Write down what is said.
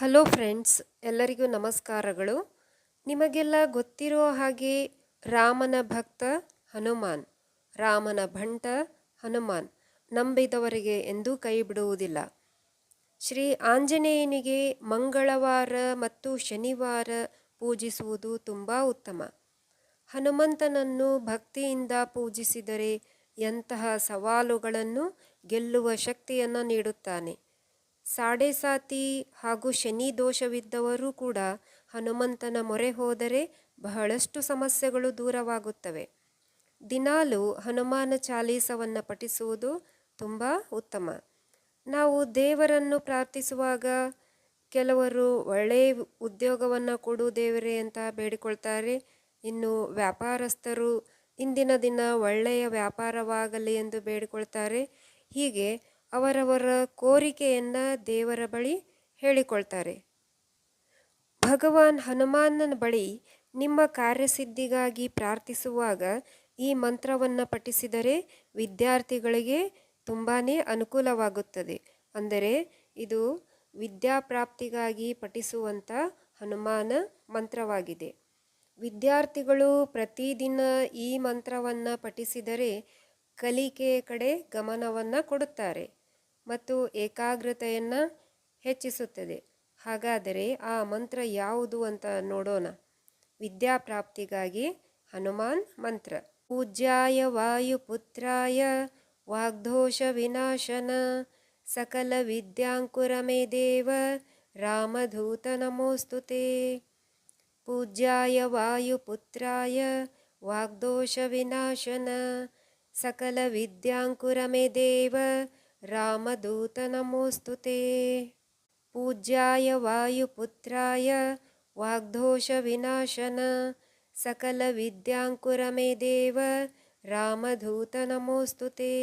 Hello friends, ಎಲ್ಲರಿಗೂ ನಮಸ್ಕಾರಗಳು. ನಿಮಗೆಲ್ಲ ಗೊತ್ತಿರೋ ಹಾಗೆ ರಾಮನ ಭಕ್ತ ಹನುಮಾನ್, ರಾಮನ ಭಂಟ ಹನುಮಾನ್ ನಂಬಿದವರಿಗೆ ಎಂದೂ ಕೈ ಬಿಡುವುದಿಲ್ಲ. ಶ್ರೀ ಆಂಜನೇಯನಿಗೆ ಮಂಗಳವಾರ ಮತ್ತು ಶನಿವಾರ ಪೂಜಿಸುವುದು ತುಂಬ ಉತ್ತಮ. ಹನುಮಂತನನ್ನು ಭಕ್ತಿಯಿಂದ ಪೂಜಿಸಿದರೆ ಎಂತಹ ಸವಾಲುಗಳನ್ನು ಗೆಲ್ಲುವ ಶಕ್ತಿಯನ್ನು ನೀಡುತ್ತಾನೆ. ಸಾಡೆಸಾತಿ ಹಾಗೂ ಶನಿ ದೋಷವಿದ್ದವರು ಕೂಡ ಹನುಮಂತನ ಮೊರೆ ಹೋದರೆ ಬಹಳಷ್ಟು ಸಮಸ್ಯೆಗಳು ದೂರವಾಗುತ್ತವೆ. ದಿನಾಲು ಹನುಮಾನ ಚಾಲೀಸವನ್ನು ಪಠಿಸುವುದು ತುಂಬ ಉತ್ತಮ. ನಾವು ದೇವರನ್ನು ಪ್ರಾರ್ಥಿಸುವಾಗ ಕೆಲವರು ಒಳ್ಳೆಯ ಉದ್ಯೋಗವನ್ನು ಕೊಡು ದೇವರೇ ಅಂತ ಬೇಡಿಕೊಳ್ತಾರೆ. ಇನ್ನು ವ್ಯಾಪಾರಸ್ಥರು ಇಂದಿನ ದಿನ ಒಳ್ಳೆಯ ವ್ಯಾಪಾರವಾಗಲಿ ಎಂದು ಬೇಡಿಕೊಳ್ತಾರೆ. ಹೀಗೆ ಅವರವರ ಕೋರಿಕೆಯನ್ನು ದೇವರ ಬಳಿ ಹೇಳಿಕೊಳ್ತಾರೆ. ಭಗವಾನ್ ಹನುಮಾನನ ಬಳಿ ನಿಮ್ಮ ಕಾರ್ಯಸಿದ್ಧಿಗಾಗಿ ಪ್ರಾರ್ಥಿಸುವಾಗ ಈ ಮಂತ್ರವನ್ನು ಪಠಿಸಿದರೆ ವಿದ್ಯಾರ್ಥಿಗಳಿಗೆ ತುಂಬಾ ಅನುಕೂಲವಾಗುತ್ತದೆ. ಅಂದರೆ ಇದು ವಿದ್ಯಾಪ್ರಾಪ್ತಿಗಾಗಿ ಪಠಿಸುವಂಥ ಹನುಮಾನ ಮಂತ್ರವಾಗಿದೆ. ವಿದ್ಯಾರ್ಥಿಗಳು ಪ್ರತಿದಿನ ಈ ಮಂತ್ರವನ್ನು ಪಠಿಸಿದರೆ ಕಲಿಕೆಯ ಕಡೆ ಗಮನವನ್ನು ಕೊಡುತ್ತಾರೆ. ಮತ್ತು ಏಕಾಗ್ರತೆಯನ್ನು ಹೆಚ್ಚಿಸುತ್ತದೆ. ಹಾಗಾದರೆ ಆ ಮಂತ್ರ ಯಾವುದು ಅಂತ ನೋಡೋಣ. ವಿದ್ಯಾಪ್ರಾಪ್ತಿಗಾಗಿ ಹನುಮಾನ್ ಮಂತ್ರ. ಪೂಜ್ಯಾಯ ವಾಯುಪುತ್ರಾಯ ವಾಗ್ದೋಷ ವಿನಾಶನ ಸಕಲ ವಿದ್ಯಾಂಕುರಮೇ ದೇವ ರಾಮಧೂತ ನಮೋಸ್ತುತೆ ಪೂಜ್ಯಾಯ ವಾಯುಪುತ್ರಾಯ ವಾಗ್ದೋಷ ವಿನಾಶನ ಸಕಲ ವಿದ್ಯಾಂಕುರಮೇ ದೇವ रामदूतनमोऽस्तु ते। पूज्याय वायुपुत्राय वाग्धोषविनाशन सकलविद्याङ्कुरमे देव रामदूतनमोऽस्तु ते।